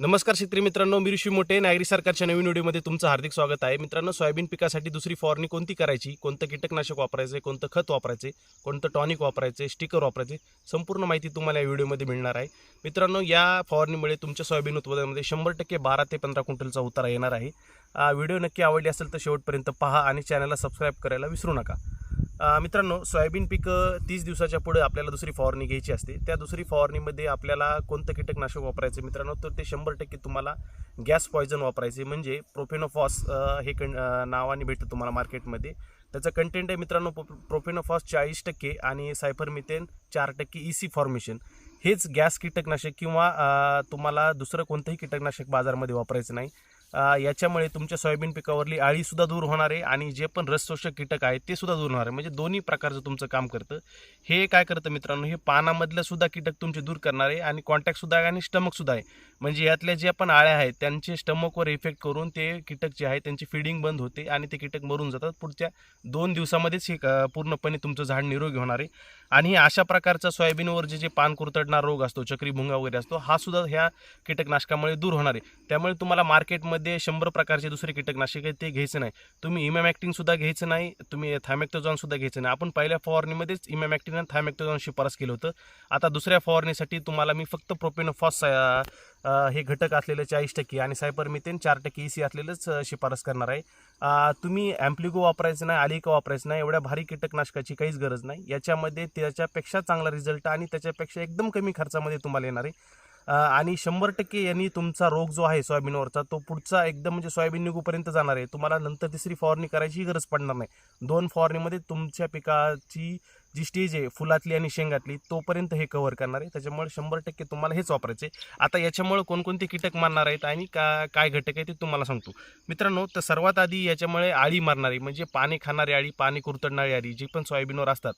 नमस्कार शेतकरी मित्रांनो मी ऋषी मोठे. नागरी सरकारच्या नवीन व्हिडिओमध्ये तुमचं हार्दिक स्वागत आहे. मित्रांनो सोयाबीन पिकासाठी दुसरी फवारणी कोणती करायची? कोणतं कीटकनाशक वापरायचं कोणतं खत वापरायचे कोणतं टॉनिक वापरायचे स्टिकर वापरायचे संपूर्ण माहिती तुम्हाला या व्हिडिओमध्ये मिळणार आहे. मित्रांनो या फवारणीमुळे तुमच्या सोयाबीन उत्पादनामध्ये शंभर टक्के बारा ते पंधरा क्विंटलचा उतारा येणार आहे. व्हिडिओ नक्की आवडली असेल तर शेवटपर्यंत पहा आणि चॅनलला सबस्क्राईब करायला विसरू नका. मित्रांनो सोयाबीन पीक तीस दिवसाच्या पुढे आपल्याला दुसरी फवारणी घ्यायची असते. त्या दुसरी फवारणीमध्ये आपल्याला कोणतं कीटकनाशक वापरायचं मित्रांनो? तर ते शंभर टक्के तुम्हाला गॅस पॉयझन वापरायचे म्हणजे प्रोफेनोफॉस हे कं नावाने भेटतं तुम्हाला मार्केटमध्ये. त्याचं कंटेंट आहे मित्रांनो प्रोफेनोफॉस चाळीस टक्के आणि सायफरमिथेन चार टक्के ई सी फॉर्मेशन हेच गॅस कीटकनाशक किंवा तुम्हाला दुसरं कोणतंही कीटकनाशक बाजारामध्ये वापरायचं नाही. याच्यामुळे तुमच्या सोयाबीन पिकावरली आळीसुद्धा दूर होणार आहे आणि जे पण रसशोषक कीटक आहेत ते सुद्धा दूर होणार आहे. म्हणजे दोन्ही प्रकारचं तुमचं काम करतं. हे काय करतं मित्रांनो हे पानामधलं सुद्धा कीटक तुमचे दूर करणार आहे आणि कॉन्टॅक्टसुद्धा आहे आणि स्टमकसुद्धा आहे. म्हणजे यातल्या ज्या पण आळ्या आहेत त्यांचे स्टमकवर इफेक्ट करून ते कीटक जे आहे त्यांची फिडिंग बंद होते आणि ते कीटक मरून जातात. पुढच्या दोन दिवसामध्येच हे पूर्णपणे तुमचं झाड निरोगी होणार आहे. आणि अशा प्रकारचा सोयाबीनवर जे जे पान कुरतडणार रोग असतो चक्री भुंगा वगैरे असतो हा सुद्धा ह्या कीटकनाशकामुळे दूर होणार आहे. त्यामुळे तुम्हाला मार्केटमध्ये शंभर प्रकारचे दुसरे कीटकनाशक आहे ते घ्यायचं नाही. तुम्ही इमॅमॅक्टिन सुद्धा घ्यायचं नाही तुम्ही थायमॅक्टोजॉन सुद्धा घ्यायचं नाही. आपण पहिल्या फवारणीमध्येच इमॅमॅक्टिन आणि थायमॅक्टोजॉन शिफारस केलं होतं. आता दुसऱ्या फवारणीसाठी तुम्हाला मी फक्त प्रोपेनोफॉस हे घटक असलेलं चाळीस टक्के आणि सायपरमिथेन चार टक्के ई सी असलेलंच शिफारस करणार आहे. तुम्ही ॲम्प्लिगो वापरायचं नाही आलिका वापरायचं नाही एवढ्या भारी कीटकनाशकाची काहीच गरज नाही. याच्यामध्ये त्याच्यापेक्षा चांगला रिझल्ट आणि त्याच्यापेक्षा एकदम कमी खर्चामध्ये तुम्हाला येणार आहे. आणि शंभर टक्के यांनी तुमचा रोग जो आहे सोयाबीनवरचा तो पुढचा एकदम म्हणजे सोयाबीन निघूपर्यंत जाणार आहे. तुम्हाला नंतर तिसरी फवारणी करायची गरज पडणार नाही. दोन फवारणीमध्ये तुमच्या पिकाची जी स्टेज आहे फुलातली आणि शेंगातली तोपर्यंत हे कव्हर करणार आहे. त्याच्यामुळे शंभर टक्के तुम्हाला हेच वापरायचे आता याच्यामुळे कोणकोणते कीटक मारणार आहेत आणि का काय घटक आहे ते तुम्हाला सांगतो. मित्रांनो तर सर्वात आधी याच्यामुळे आळी मारणारी म्हणजे पाणी खाणारी आळी पाणी कुरतडणारी आळी जी पण सोयाबीनवर असतात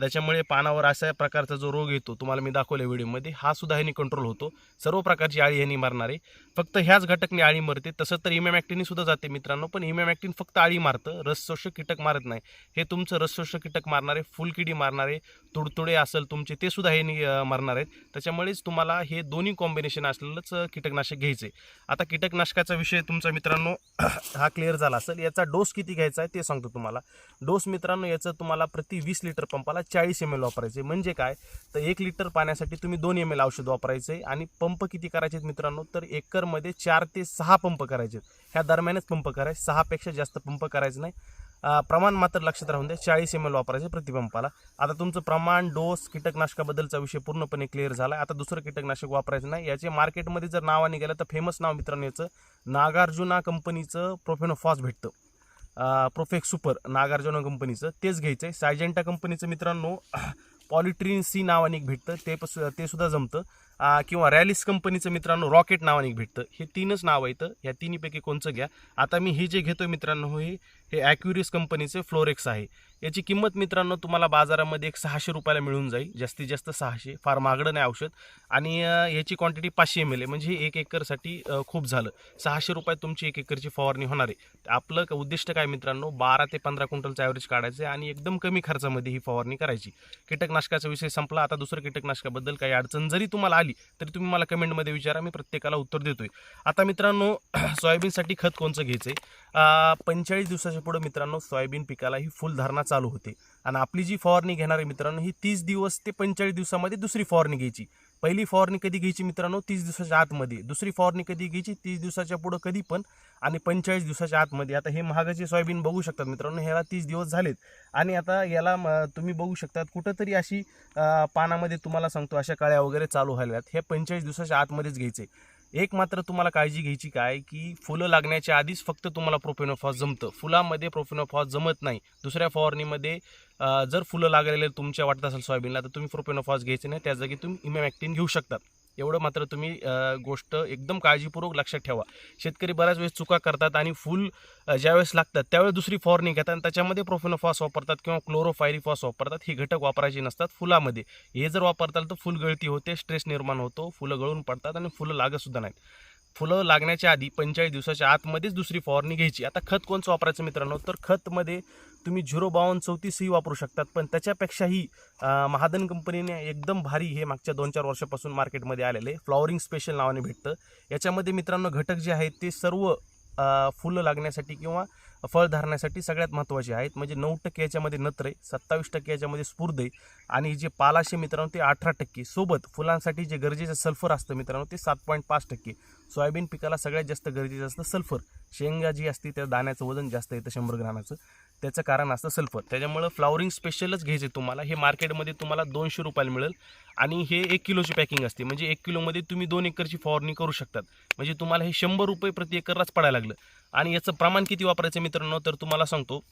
त्याच्यामुळे पानावर अशा प्रकारचा जो रोग येतो तुम्हाला मी दाखवल्या व्हिडिओमध्ये हा सुद्धा ह्यानी कंट्रोल होतो. सर्व प्रकारची आळी ह्यानी मारणार. आहे फक्त ह्याच घटकने आळी मरते तसं तर इमॅमॅक्टिनी सुद्धा जाते मित्रांनो पण इमॅमॅक्टिन फक्त आळी मारतं रसशोषक कीटक मारत नाही. हे तुमचं रसशोषक कीटक मारणारे फुल किडी मारणारे तुडतुडे असेल तुमचे ते सुद्धा हे नि- मारणार आहेत. त्याच्यामुळेच तुम्हाला हे दोन्ही कॉम्बिनेशन असलेलंच कीटकनाशक घ्यायचं आता कीटकनाशकाचा विषय तुमचा मित्रांनो हा क्लिअर झाला असेल. याचा डोस किती घ्यायचा आहे ते सांगतो तुम्हाला. डोस मित्रांनो याचं तुम्हाला प्रति वीस लिटर पंपाला चाळीस एम एल वापरायचे म्हणजे काय? तर एक लिटर पाण्यासाठी तुम्ही दोन एम एल औषध वापरायचं आहे आणि पंप किती करायचे आहेत मित्रांनो? तर एकरमध्ये चार ते सहा पंप करायचे ह्या दरम्यानच पंप करायचे सहापेक्षा जास्त पंप करायचं नाही. प्रमाण मात्र लक्षात राहून द्या चाळीस एम एल वापरायचे प्रतिबंपाला आता तुमचं प्रमाण डोस कीटकनाशकाबद्दलचा विषय पूर्णपणे क्लिअर झाला. आता दुसरं कीटकनाशक वापरायचं नाही. याचे मार्केटमध्ये जर नावाने गेलं तर फेमस नाव मित्रांनो याचं. नागार्जुना कंपनीचं प्रोफेनोफॉस भेटतं. प्रोफेक्स सुपर नागार्जुना कंपनीचं. तेच घ्यायचं आहे सायजेंटा कंपनीचं मित्रांनो पॉलिट्रीन सी नावाने एक भेटतं. ते पस ते सुद्धा जमतं. किंवा रॅलिस कंपनीचं मित्रांनो रॉकेट नावाने भेटतं. हे तीनच नाव येतं या तिन्हीपैकी कोणचं घ्या. आता मी हे जे घेतो मित्रांनो हे हे ॲक्युरिस कंपनीचे फ्लोरेक्स आहे. याची किंमत मित्रांनो तुम्हाला बाजारामध्ये एक सहाशे रुपयाला मिळून जाईल. जास्तीत जास्त सहाशे. फार महागडं नाही औषध. आणि याची क्वांटिटी पाचशे एम एल आहे म्हणजे एक एकरसाठी खूप झालं. सहाशे रुपयात तुमची एक एकरची फवारणी होणार आहे. आपलं उद्दिष्ट काय मित्रांनो? बारा ते पंधरा क्विंटलचं ॲव्हरेज काढायचं आहे आणि एकदम कमी खर्चामध्ये ही फवारणी करायची. कीटकनाशकाचा विषय संपला. आता दुसरं कीटकनाशकाबद्दल काही अडचण जरी तुम्हाला आली तरी तुम्ही मला कमेंटमध्ये विचारा मी प्रत्येकाला उत्तर देतोय. आता मित्रांनो सोयाबीनसाठी खत कोणचं घ्यायचं आहे पंचेचाळीस दिवसाच्या पुढं मित्रांनो सोयाबीन पिकाला ही फुलधारणा चालू होते. आणि आपली जी फवारणी घेणार आहे मित्रांनो ही तीस दिवस ते पंचेचाळीस दिवसामध्ये दुसरी फवारणी घ्यायची. पहिली फवारणी कधी घ्यायची मित्रांनो? तीस दिवसाच्या आतमध्ये. दुसरी फवारणी कधी घ्यायची? तीस दिवसाच्या पुढं कधी पण आणि पंचेचाळीस दिवसाच्या आतमध्ये. आता हे महागाचे सोयाबीन बघू शकतात मित्रांनो. ह्याला तीस दिवस झालेत. आणि आता याला तुम्ही बघू शकतात कुठंतरी अशी पानामध्ये तुम्हाला सांगतो अशा काळ्या वगैरे चालू व्हायल्यात हे पंचेचाळीस दिवसाच्या आतमध्येच घ्यायचे. एक मात्र तुम्हाला काळजी घ्यायची काय? की फुलं लागण्याच्या आधीच फक्त तुम्हाला प्रोफेनोफॉस जमतं. फुलामध्ये प्रोफेनोफॉस जमत नाही. दुसऱ्या फवारणीमध्ये जर फुलं लागलेले तुमच्या वाटत असेल सोयाबीनला तर तुम्ही फ्रोपेनोफॉस घ्यायचे नाही. त्या जागी तुम्ही इमॅक्टिन घेऊ शकतात. एवढं मात्र तुम्ही गोष्ट एकदम काळजीपूर्वक लक्षात ठेवा. शेतकरी बऱ्याच वेळेस चुका करतात आणि फुल ज्यावेळेस लागतात त्यावेळेस दुसरी फवारणी घेतात आणि त्याच्यामध्ये प्रोफेनोफॉस वापरतात किंवा क्लोरोफायरीफॉस वापरतात. हे घटक वापरायचे नसतात फुलामध्ये. हे जर वापरताल तर फुल गळती होते स्ट्रेस निर्माण होतो फुलं गळून पडतात आणि फुलं लागतसुद्धा नाहीत. फुलं लागण्याच्या आधी पंचेचाळीस दिवसाच्या आतमध्येच दुसरी फवारणी घ्यायची. आता खत कोणचं वापरायचं मित्रांनो? तर खतमध्ये तुम्ही झिरो बावन्न चौतीसही वापरू शकतात पण त्याच्यापेक्षाही महादन कंपनीने एकदम भारी हे मागच्या दोन चार वर्षापासून मार्केटमध्ये आलेले फ्लॉवरिंग स्पेशल नावाने भेटतं. याच्यामध्ये मित्रांनो घटक जे आहेत ते सर्व फुलं लागण्यासाठी किंवा फळ धारण्यासाठी सगळ्यात महत्त्वाचे आहेत. म्हणजे नऊ टक्के याच्यामध्ये नत्र आहे सत्तावीस टक्के याच्यामध्ये स्फूर्दे आणि जे पालाशे मित्रांनो ते अठरा टक्के. सोबत फुलांसाठी जे गरजेचं सल्फर असतं मित्रांनो ते सात पॉईंट पाच टक्के. सोयाबीन पिकाला सगळ्यात जास्त गरजेचं असतं सल्फर. शेंगा जी असते त्या दाण्याचं वजन जास्त येतं शंभर ग्रामाचं. त्याचं कारण असतं सल्फर. त्याच्यामुळं फ्लावरिंग स्पेशलच घ्यायचे तुम्हाला. हे मार्केटमध्ये तुम्हाला दोनशे रुपयाला मिळेल. आणि हे एक किलोची पॅकिंग असते. म्हणजे एक किलोमध्ये तुम्ही दोन एकरची फवारणी करू शकतात. म्हणजे तुम्हाला हे शंभर रुपये प्रति एकरलाच पडायला लागलं. आणि याचं प्रमाण किती वापरायचं मित्रांनो? तर तुम्हाला सांगतो.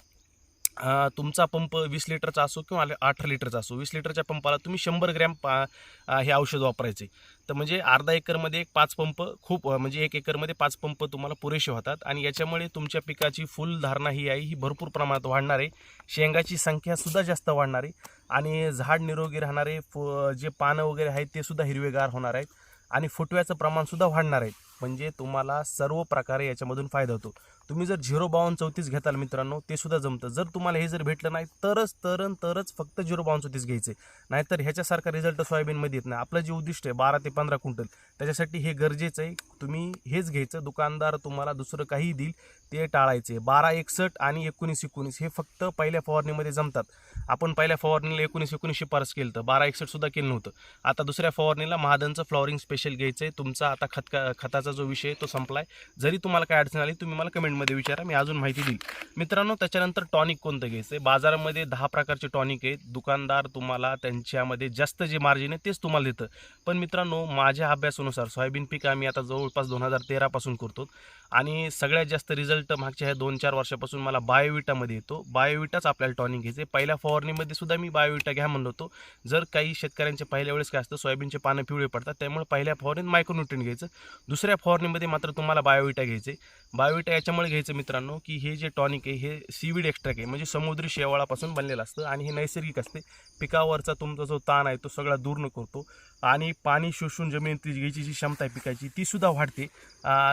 तुमचा पंप वीस लिटरचा असो किंवा अठरा लिटरचा असो वीस लिटरच्या पंपाला तुम्ही शंभर ग्रॅम पा हे औषध वापरायचे. तर म्हणजे अर्धा एकरमध्ये एक पाच पंप खूप म्हणजे एक एकरमध्ये पाच पंप तुम्हाला पुरेसे होतात आणि याच्यामुळे तुमच्या पिकाची फुलधारणा ही आहे ही भरपूर प्रमाणात वाढणार आहे. शेंगाची संख्यासुद्धा जास्त वाढणार आहे आणि झाड निरोगी राहणारे फु जे पानं वगैरे आहेत ते सुद्धा हिरवेगार होणार आहेत आणि फुटव्याचं प्रमाणसुद्धा वाढणार आहे. म्हणजे तुम्हाला सर्व प्रकारे याच्यामधून फायदा होतो. तुम्ही जर झिरो बावन्न चौतीस घेताल मित्रांनो ते सुद्धा जमतं. जर तुम्हाला हे जर भेटलं नाही तरच तरन तरच फक्त झिरो बावन्न चौतीस घ्यायचे. नाहीतर ह्याच्यासारखा रिझल्ट सोयाबीनमध्ये येत नाही. आपलं जे उद्दिष्ट आहे बारा ते पंधरा क्विंटल त्याच्यासाठी हे गरजेचं आहे. तुम्ही हेच घ्यायचं. दुकानदार तुम्हाला दुसरं काही देईल ते टाळायचे. बारा एकसष्ट आणि एकोणीस एकोणीस हे फक्त पहिल्या फवारणीमध्ये जमतात. आपण पहिल्या फवारणीला एकोणीस एकोणीस शिफारस केलं तर बारा एकसष्टसुद्धा केलं नव्हतं. आता दुसऱ्या फवारणीला महादनचं फ्लॉवरिंग स्पेशल घ्यायचं आहे तुमचा आता खतका खताचा जो विषय तो संपलाय. जरी तुम्हाला काय अडचण आली तुम्ही मला कमेंटमध्ये विचारा मी अजून माहिती देईल. मित्रांनो त्याच्यानंतर टॉनिक कोणतं घ्यायचं आहे? बाजारामध्ये दहा प्रकारचे टॉनिक आहेत. दुकानदार तुम्हाला त्यांच्यामध्ये जास्त जे मार्जिन आहे तेच तुम्हाला देतं. पण मित्रांनो माझ्या अभ्यासानुसार सोयाबीन पीक आम्ही आता जवळपास दोन हजार तेरापासून करतो. आणि सगळ्यात जास्त रिझल्ट मागच्या ह्या दोन चार वर्षापासून मला बायोविटामध्ये येतो. बायोविटाच आपल्याला टॉनिक घ्यायचे पहिल्या फवारणीमध्ये सुद्धा मी बायोविटा घ्या म्हणलो होतो. जर काही शेतकऱ्यांचे पहिल्या वेळेस काय असतं सोयाबीनचे पानं पिवळे पडतात त्यामुळे पहिल्या फवारणीत मायक्रोन्युट्रिन घ्यायचं. दुसऱ्या फवारणीमध्ये मात्र तुम्हाला बायोविटा घ्यायचे बायोविटा याच्यामुळे घ्यायचं मित्रांनो की हे जे टॉनिक आहे हे सीविड एक्स्ट्रॅक आहे. म्हणजे समुद्री शेवाळापासून बनलेलं असतं आणि हे नैसर्गिक असते. पिकावरचा तुमचा जो ताण आहे तो सगळा दूर न करतो. आणि पाणी शोषून जमिनीत घ्यायची जी क्षमता आहे पिकाची ती सुद्धा वाढते.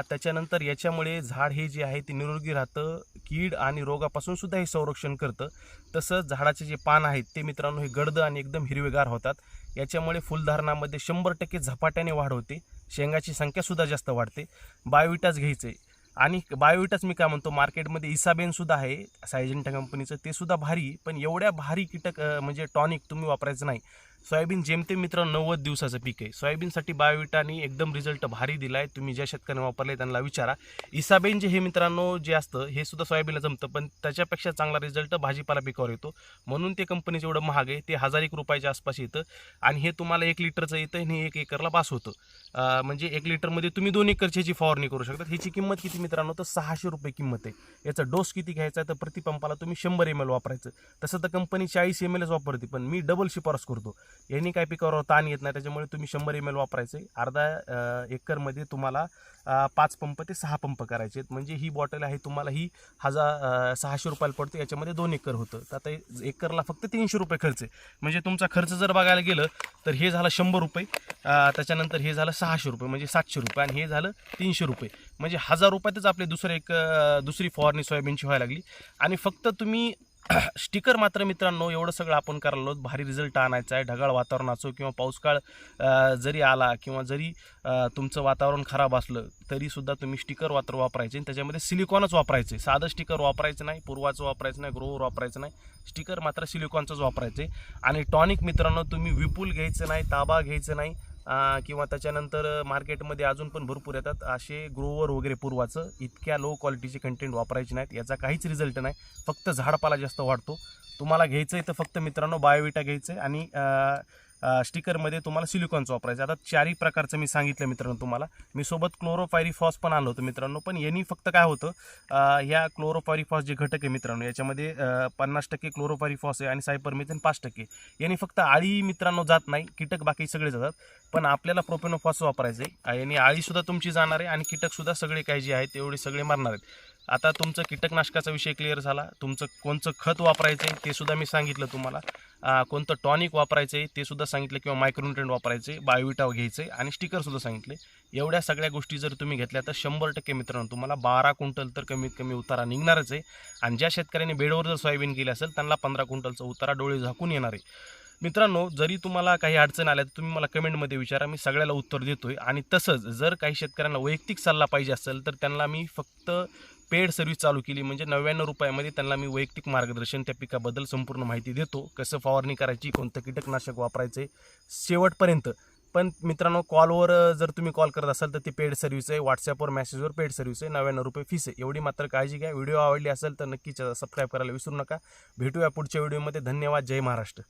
त्याच्यानंतर याच्यामुळे झाड हे जे आहे ते निरोगी राहतं कीड आणि रोगापासून सुद्धा हे संरक्षण करतं. तसंच झाडाचे जे पान आहेत ते मित्रांनो हे गडद आणि एकदम हिरवेगार होतात. याच्यामुळे फुलधारणामध्ये शंभर टक्के झपाट्याने वाढ होते. शेंगाची संख्यासुद्धा जास्त वाढते. बायोविटाच घ्यायचं. आहे आणि बायोविटाच मी काय म्हणतो मार्केटमध्ये इसाबेनसुद्धा आहे सायजेंटा कंपनीचं ते सुद्धा भारी. पण एवढ्या भारी कीटक म्हणजे टॉनिक तुम्ही वापरायचं नाही. सोयाबीन जेमतेम मित्र नव्वद दिवसाचं पीक आहे. सोयाबीनसाठी बायोविटानी एकदम रिझल्ट भारी दिला आहे तुम्ही ज्या शेतकऱ्यांनी वापरले त्यांना विचारा. इसाबेन जे हे मित्रांनो जे असतं हे सुद्धा सोयाबीनला जमतं पण त्याच्यापेक्षा चांगला रिझल्ट भाजीपाला पिकावर येतो. म्हणून ते कंपनीचं एवढं महाग आहे. ते हजार एक रुपयाच्या आसपास येतं. आणि हे तुम्हाला एक लिटरचं येतं आणि एक एकरला पास होतं. म्हणजे एक लिटरमध्ये तुम्ही दोन एकरची ह्याची फवारणी करू शकता. ह्याची किंमत किती मित्रांनो? तर सहाशे रुपये किंमत आहे. याचा डोस किती घ्यायचा आहे? तर प्रतिपंपाला तुम्ही शंभर एम एल वापरायचं. तसं तर कंपनी चाळीस एम एलच वापरते पण मी डबल शिफारस करतो. यांनी काय पिकावर ताण येत नाही त्याच्यामुळे तुम्ही शंभर एम एल वापरायचे. अर्धा एकरमध्ये तुम्हाला पाच पंप ते सहा पंप करायचे आहेत. म्हणजे ही बॉटल आहे तुम्हाला ही हजार सहाशे रुपयाला पडते याच्यामध्ये दोन एकर होतं. तर आता एकरला फक्त तीनशे रुपये खर्च आहे. म्हणजे तुमचा खर्च जर बघायला गेलं तर हे झालं शंभर रुपये त्याच्यानंतर हे झालं सहाशे रुपये म्हणजे सातशे रुपये आणि हे झालं तीनशे रुपये. म्हणजे हजार रुपयातच आपले दुसरे एक दुसरी फवारणी सोयाबीनची व्हायला लागली. आणि फक्त तुम्ही स्टिकर मात्र मित्रांनो एवढं सगळं आपण करायला. भारी रिझल्ट आणायचा आहे. ढगाळ वातावरण असो किंवा पाऊसकाळ जरी आला किंवा जरी तुमचं वातावरण खराब असलं तरीसुद्धा तुम्ही स्टिकर वात्र वापरायचे. आणि त्याच्यामध्ये सिलिकॉनच वापरायचे. साधं स्टिकर वापरायचं नाही पूर्वाचं वापरायचं नाही ग्रोवर वापरायचं नाही. स्टिकर मात्र सिलिकॉनचंच वापरायचे. आणि टॉनिक मित्रांनो तुम्ही विपुल घ्यायचं नाही ताबा घ्यायचं नाही. किंवा त्याच्यानंतर मार्केटमध्ये अजून पण भरपूर येतात. असे ग्रोवर वगैरे पूर्वाचं इतक्या लो क्वालिटीचे कंटेंट वापरायचे नाहीत. याचा काहीच रिझल्ट नाही. फक्त झाडपाला जास्त वाढतो. तुम्हाला घ्यायचं आहे तर फक्त मित्रांनो बायोविटा घ्यायचं आहे आणि स्टिकरमध्ये तुम्हाला सिलिकॉनचं वापरायचं आहे. आता चारही प्रकारचं मी सांगितलं मित्रांनो तुम्हाला. मी सोबत क्लोरोफायरीफॉस पण आलं होतं मित्रांनो. पण यांनी फक्त काय होतं ह्या क्लोरोफायरीफॉस जे घटक आहे मित्रांनो याच्यामध्ये पन्नास टक्के क्लोरोफायरीफॉस आहे आणि सायपरमिथेन पाच टक्के. यांनी फक्त आळी मित्रांनो जात नाही कीटक बाकी सगळे जातात. पण आपल्याला प्रोपेनोफॉस वापरायचं आहे. यांनी आळीसुद्धा तुमची जाणार आहे आणि कीटकसुद्धा सगळे काही जे आहेत तेवढे सगळे मारणार आहेत. आता तुमचं कीटकनाशकाचा विषय क्लिअर झाला. तुमचं कोणचं खत वापरायचं आहे ते सुद्धा मी सांगितलं तुम्हाला. कोणतं टॉनिक वापरायचं आहे ते सुद्धा सांगितलं किंवा मायक्रोन्युट्रेंट वापरायचे बायोविटा घ्यायचं आहे आणि स्टिकरसुद्धा सांगितले. एवढ्या सगळ्या गोष्टी जर तुम्ही घेतल्या तर शंभर टक्के मित्रांनो तुम्हाला बारा क्विंटल तर कमीत कमी उतारा निघणारच आहे. आणि ज्या शेतकऱ्यांनी बेडवर जर सोयाबीन केली असेल त्यांना पंधरा क्विंटलचा उतारा डोळे झाकून येणार आहे. मित्रांनो जरी तुम्हाला काही अडचण आल्या तर तुम्ही मला कमेंटमध्ये विचारा. मी सगळ्याला उत्तर देतो आहे आणि तसंच जर काही शेतकऱ्यांना वैयक्तिक सल्ला पाहिजे असेल तर त्यांना मी फक्त पेड सर्व्हिस चालू केली म्हणजे नव्याण्णव रुपयामध्ये त्यांना मी वैयक्तिक मार्गदर्शन त्या पिकाबद्दल संपूर्ण माहिती देतो. कसं फवारणी करायची कोणतं कीटकनाशक वापरायचे शेवटपर्यंत. पण मित्रांनो कॉलवर जर तुम्ही कॉल करत असाल तर ती पेड सर्व्हिस आहे. व्हॉट्सॲपवर मेसेजवर पेड सर्व्हिस आहे. नव्याण्णव रुपये फीस आहे. एवढी मात्र काळजी घ्या. व्हिडिओ आवडली असेल तर नक्कीच सबस्क्राईब करायला विसरू नका. भेटूया पुढच्या व्हिडिओमध्ये धन्यवाद. जय महाराष्ट्र.